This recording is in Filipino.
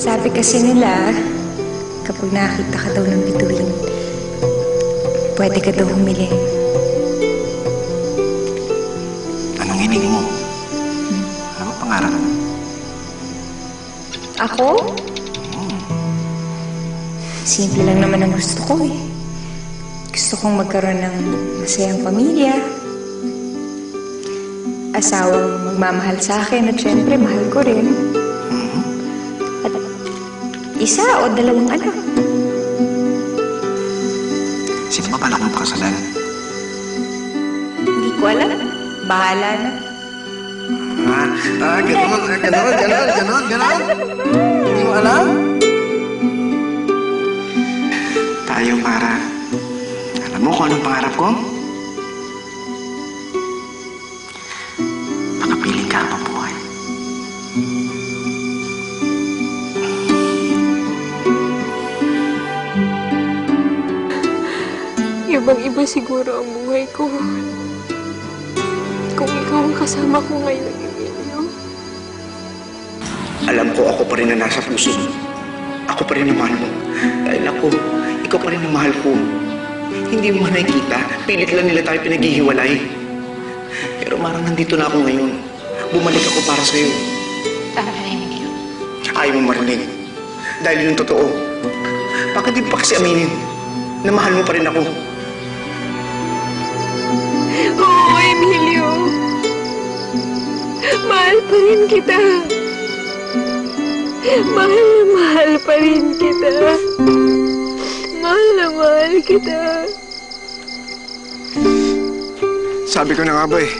Sabi kasi nila, kapag nakakita ka daw ng bituin, pwede ka daw humili. Anong hiling mo? Ano ba pangarap? Ako? Simple lang naman ang gusto ko eh. Gusto kong magkaroon ng masayang pamilya. Asawang magmamahal sa akin at syempre mahal ko rin. Isa o dalawang anak. Sino ba balak mo pakasalan? Hindi ko alam. Bahala na. Ah, ah, ganon, ah, ganon, ganon, ganon, ganon. Hindi mo alam? Tayo, Mara. Alam mo kung anong pangarap ko? Makapiling ka habang buhay. Ibang-iba siguro ang buhay ko. Kung ikaw ang kasama ko ngayon, Emilio. Alam ko ako pa rin na nasa puso mo. Ako pa rin ang mahal mo. Dahil ako, ikaw pa rin ang mahal ko. Hindi mo man nakikita, pilit lang nila tayo pinaghihiwalay. Pero marang nandito na ako ngayon. Bumalik ako para sa'yo. Tara na, Emilio. Ayaw mo marinig. Dahil yung totoo. Bakit di pa kasi aminin na mahal mo pa rin ako? Mahal pa rin kita. Mahal na mahal pa rin kita. Mahal na mahal kita. Sabi ko na nga ba eh,